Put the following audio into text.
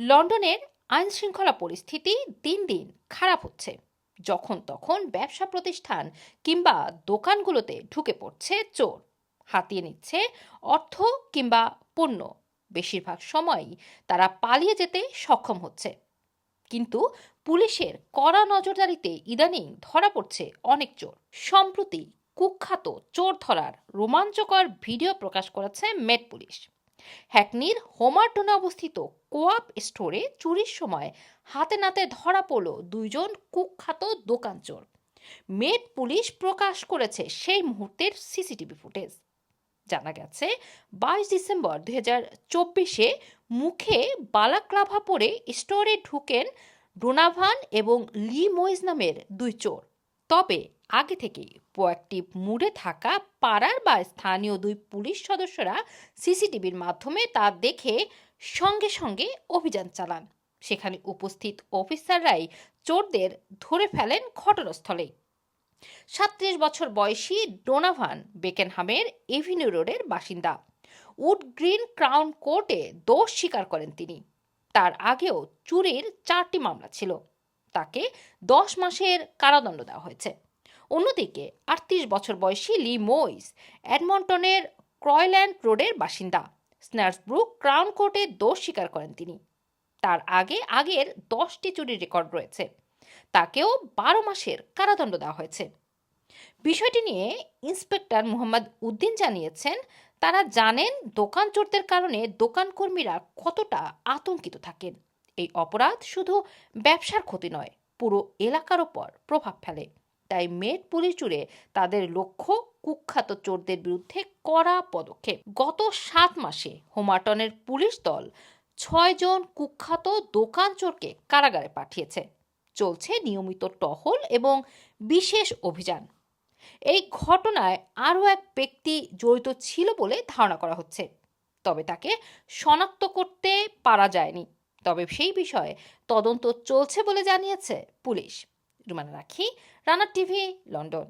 লন্ডনের আইনশৃঙ্খলা পরিস্থিতি দিন দিন খারাপ হচ্ছে। যখন তখন ব্যবসা প্রতিষ্ঠান কিংবা দোকানগুলোতে ঢুকে পড়ছে চোর। হাতিয়ে নিচ্ছে অর্থ কিংবা পণ্য। বেশিরভাগ সময়ই তারা পালিয়ে যেতে সক্ষম হচ্ছে। কিন্তু পুলিশের কড়া নজরদারিতে ইদানিং ধরা পড়ছে অনেক চোর। সম্প্রতি কুখ্যাত চোর ধরার রোমাঞ্চকর ভিডিও প্রকাশ করেছে মেট পুলিশ। হ্যাকনির হোমারটনে অবস্থিত কোয়াপ স্টোরে চুরির সময় হাতে নাতে ধরা পড়ল দুইজন কুখ্যাত দোকান চোর মেট পুলিশ প্রকাশ করেছে সেই মুহূর্তের সিসিটিভি ফুটেজ। জানা গেছে, বাইশ ডিসেম্বর দুই হাজার চব্বিশে মুখে বালাক্লাভা পরে স্টোরে ঢুকেন ডোনাভান এবং লি মোয়েজ নামের দুই চোর। তবে আগে থেকেই প্রোয়াক্টিভ মুডে থাকা পাড়ার বা স্থানীয় দুই পুলিশ সদস্যরা সিসিটিভির মাধ্যমে তা দেখে সঙ্গে সঙ্গে অভিযান চালান। সেখানে উপস্থিত অফিসাররাই চোরদের ধরে ফেলেন ঘটনাস্থলে সাত্রিশ বছর বয়সী ডোনাভান বেকেনহামের এভিনিউ রোডের বাসিন্দা। উড গ্রিন ক্রাউন কোর্টে দোষ স্বীকার করেন তিনি। তার আগেও চুরির চারটি মামলা ছিল। তাকে দশ মাসের কারাদণ্ড দেওয়া হয়েছে। অন্যদিকে আটত্রিশ বছর বয়সী লি মোইস অ্যাডমন্টনের ক্রয়ল্যান্ড রোডের বাসিন্দা। স্ন্যার্সব্রুক ক্রাউন কোর্টে দোষ স্বীকার করেন তিনি। তার আগে আগের দশটি চুরির রেকর্ড রয়েছে। তাকেও বারো মাসের কারাদণ্ড দেওয়া হয়েছে। বিষয়টি নিয়ে ইন্সপেক্টর মোহাম্মদ উদ্দিন জানিয়েছেন, তারা জানেন দোকান চোরদের কারণে দোকান কর্মীরা কতটা আতঙ্কিত থাকেন। এই অপরাধ শুধু ব্যবসার ক্ষতি নয়, পুরো এলাকার ওপর প্রভাব ফেলে। তাই মেট পুলিশ জুড়ে তাদের লক্ষ্য কুখ্যাত চোরদের বিরুদ্ধে কড়া পদক্ষেপ। গত সাত মাসে হোমাটনের পুলিশ দল ছয়জন কুখ্যাত দোকান চোরকে কারাগারে পাঠিয়েছে। চলছে নিয়মিত টহল এবং বিশেষ অভিযান। এই ঘটনায় আরও এক ব্যক্তি জড়িত ছিল বলে ধারণা করা হচ্ছে। তবে তাকে শনাক্ত করতে পারা যায়নি। তবে সেই বিষয়ে তদন্ত চলছে বলে জানিয়েছে পুলিশ। রুমানা রাখি রানার টিভি লন্ডন।